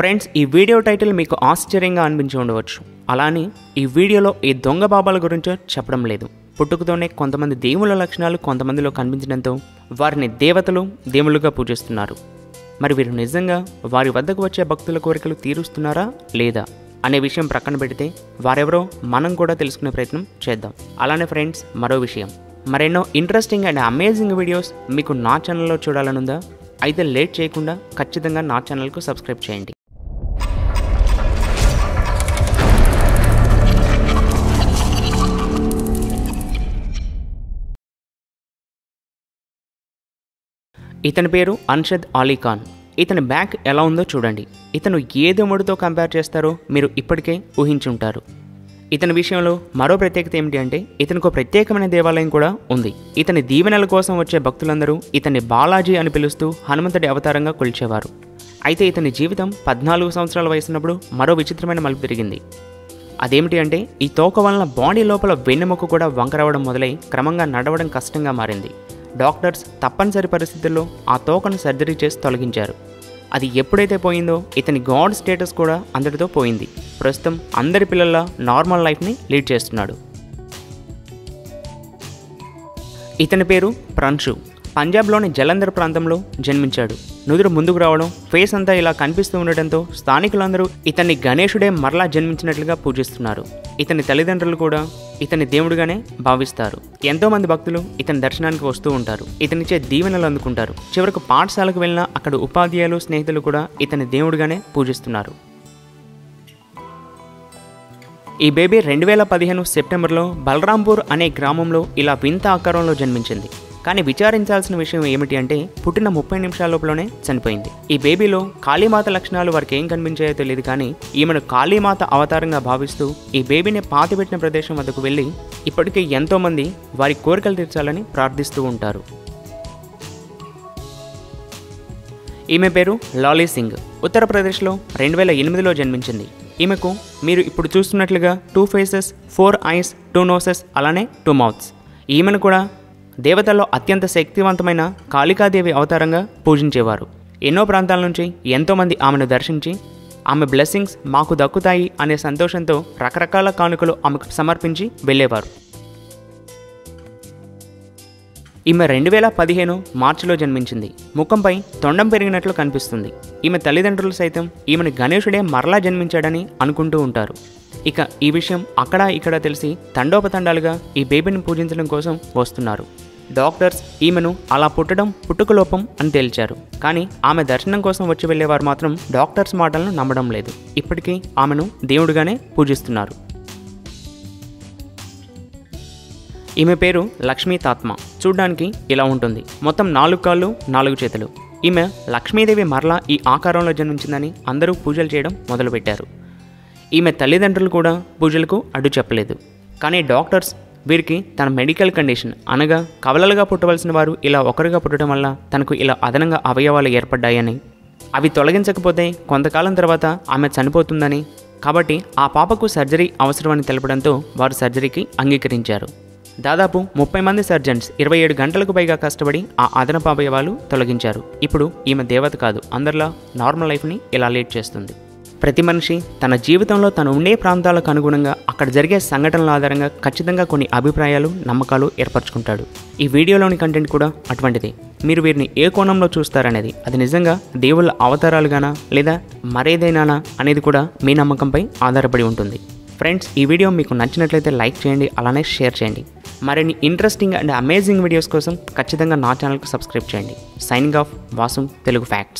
Friends ఈ video title మీకు ఆశ్చర్యంగా అనిపించి ఉండవచ్చు. అలానే ఈ వీడియోలో ఈ దొంగ బాబాల గురించో చెప్పడం లేదు. పుట్టుకతోనే కొంతమంది దేవుళ్ళ లక్షణాలు కొంతమందిలో కనిపించడంతో వారిని దేవతలు దేవుళ్ళుగా పూజిస్తున్నారు. మరి వీరు నిజంగా వారి వద్దకు వచ్చే భక్తుల కోరికలు తీరుస్తున్నారా లేదా అనే విషయం ప్రక్కన పెడితే వారెవరో మనం కూడా తెలుసుకునే ప్రయత్నం చేద్దాం. అలానే ఫ్రెండ్స్ మరో విషయం. మరెన్నో ఇంట్రెస్టింగ్ అండ్ అమేజింగ్ వీడియోస్ మీకు నా ఛానల్లో చూడాలనుందా? అయితే లేట్ చేయకుండా ఖచ్చితంగా నా ఛానల్కు సబ్స్క్రైబ్ చేయండి. ఇతని పేరు అన్షద్ అలీ ఖాన్. ఇతని బ్యాక్ ఎలా ఉందో చూడండి. ఇతను ఏ దేవుడితో కంపేర్ చేస్తారో మీరు ఇప్పటికే ఊహించుంటారు. ఇతని విషయంలో మరో ప్రత్యేకత ఏమిటి అంటే ఇతనికి ఒక ప్రత్యేకమైన దేవాలయం కూడా ఉంది. ఇతని దీవెనల కోసం వచ్చే భక్తులందరూ ఇతన్ని బాలాజీ అని పిలుస్తూ హనుమంతుడి అవతారంగా కొలిచేవారు. అయితే ఇతని జీవితం పద్నాలుగు సంవత్సరాల వయసున్నప్పుడు మరో విచిత్రమైన మలుపు తిరిగింది. అదేమిటి అంటే ఈ తోక వలన బాడీ లోపల వెన్నెముక కూడా వంకరవడం మొదలై క్రమంగా నడవడం కష్టంగా మారింది. డాక్టర్స్ తప్పనిసరి పరిస్థితుల్లో ఆ తోకను సర్జరీ చేసి తొలగించారు. అది ఎప్పుడైతే పోయిందో ఇతని గాడ్ స్టేటస్ కూడా అందరితో పోయింది. ప్రస్తుతం అందరి పిల్లల నార్మల్ లైఫ్ని లీడ్ చేస్తున్నాడు. ఇతని పేరు ప్రంశు పంజాబ్లోని జలంధర్ ప్రాంతంలో జన్మించాడు. నుదురు ముందుకు రావడం ఫేస్ అంతా ఇలా కనిపిస్తూ ఉండటంతో స్థానికులందరూ ఇతన్ని గణేశుడే మరలా జన్మించినట్లుగా పూజిస్తున్నారు. ఇతని తల్లిదండ్రులు కూడా ఇతని దేవుడిగానే భావిస్తారు. ఎంతో మంది భక్తులు ఇతని దర్శనానికి వస్తూ ఉంటారు. ఇతనిచ్చే దీవెనలు అందుకుంటారు. చివరకు పాఠశాలకు వెళ్ళిన అక్కడ ఉపాధ్యాయులు స్నేహితులు కూడా ఇతని దేవుడిగానే పూజిస్తున్నారు. ఈ బేబీ రెండు వేల పదిహేను సెప్టెంబర్లో బలరాంపూర్ అనే గ్రామంలో ఇలా వింత ఆకారంలో జన్మించింది. కానీ విచారించాల్సిన విషయం ఏమిటి అంటే పుట్టిన ముప్పై నిమిషాల లోపలనే చనిపోయింది. ఈ బేబీలో కాళీమాత లక్షణాలు వారికి ఏం కనిపించాయో తెలియదు కానీ ఈమెను కాళీమాత అవతారంగా భావిస్తూ ఈ బేబీని పాతిపెట్టిన ప్రదేశం వద్దకు వెళ్ళి ఇప్పటికే ఎంతోమంది వారి కోరికలు తీర్చాలని ప్రార్థిస్తూ ఉంటారు. ఈమె పేరు లాలీ సింగ్. ఉత్తరప్రదేశ్లో రెండు వేల ఎనిమిదిలో జన్మించింది. ఈమెకు మీరు ఇప్పుడు చూస్తున్నట్లుగా two faces four eyes two noses అలానే టూ మౌత్స్. ఈమెను కూడా దేవతల్లో అత్యంత శక్తివంతమైన కాళికాదేవి అవతారంగా పూజించేవారు. ఎన్నో ప్రాంతాల నుంచి ఎంతోమంది ఆమెను దర్శించి ఆమె బ్లెస్సింగ్స్ మాకు దక్కుతాయి అనే సంతోషంతో రకరకాల కానుకలు ఆమెకు సమర్పించి వెళ్ళేవారు. ఈమె రెండు వేల పదిహేను మార్చిలో జన్మించింది. ముఖంపై తొండం పెరిగినట్లు కనిపిస్తుంది. ఈమె తల్లిదండ్రులు సైతం ఈమెను గణేశుడే మరలా జన్మించాడని అనుకుంటూ ఉంటారు. ఇక ఈ విషయం అక్కడ ఇక్కడ తెలిసి తండోపతండాలుగా ఈ బేబీని పూజించడం కోసం వస్తున్నారు. డాక్టర్స్ ఈమెను అలా పుట్టడం పుట్టుకలోపం అని తేల్చారు. కానీ ఆమె దర్శనం కోసం వచ్చి వెళ్ళేవారు మాత్రం డాక్టర్స్ మాటలను నమ్మడం లేదు. ఇప్పటికీ ఆమెను దేవుడిగానే పూజిస్తున్నారు. ఈమె పేరు లక్ష్మీ తాత్మ. చూడ్డానికి ఇలా ఉంటుంది. మొత్తం నాలుగు కాళ్ళు నాలుగు చేతులు. ఈమె లక్ష్మీదేవి మరలా ఈ ఆకారంలో జన్మించిందని అందరూ పూజలు చేయడం మొదలుపెట్టారు. ఈమె తల్లిదండ్రులు కూడా పూజలకు అడ్డు చెప్పలేదు. కానీ డాక్టర్స్ వీరికి తన మెడికల్ కండిషన్ అనగా కవలలుగా పుట్టవలసిన వారు ఇలా ఒకరుగా పుట్టడం వల్ల తనకు ఇలా అదనంగా అవయవాలు ఏర్పడ్డాయని. అవి తొలగించకపోతే కొంతకాలం తర్వాత ఆమె చనిపోతుందని. కాబట్టి ఆ పాపకు సర్జరీ అవసరమని తెలపడంతో వారు సర్జరీకి అంగీకరించారు. దాదాపు ముప్పై మంది సర్జన్స్ ఇరవై ఏడు గంటలకు పైగా కష్టపడి ఆ అదనపు అవయవాలు తొలగించారు. ఇప్పుడు ఈమె దేవత కాదు అందరిలా నార్మల్ లైఫ్ని ఇలా లీడ్ చేస్తుంది. ప్రతి మనిషి తన జీవితంలో తను ఉండే ప్రాంతాలకు అనుగుణంగా అక్కడ జరిగే సంఘటనల ఆధారంగా ఖచ్చితంగా కొన్ని అభిప్రాయాలు నమ్మకాలు ఏర్పరచుకుంటాడు. ఈ వీడియోలోని కంటెంట్ కూడా అటువంటిది. మీరు వీరిని ఏ కోణంలో చూస్తారనేది అది నిజంగా దేవుళ్ళ అవతారాలుగానా లేదా మరేదైనానా అనేది కూడా మీ నమ్మకంపై ఆధారపడి ఉంటుంది. ఫ్రెండ్స్ ఈ వీడియో మీకు నచ్చినట్లయితే లైక్ చేయండి అలానే షేర్ చేయండి. మరిన్ని ఇంట్రెస్టింగ్ అండ్ అమేజింగ్ వీడియోస్ కోసం ఖచ్చితంగా నా ఛానల్కి సబ్స్క్రైబ్ చేయండి. Signing off Vasu Telugu facts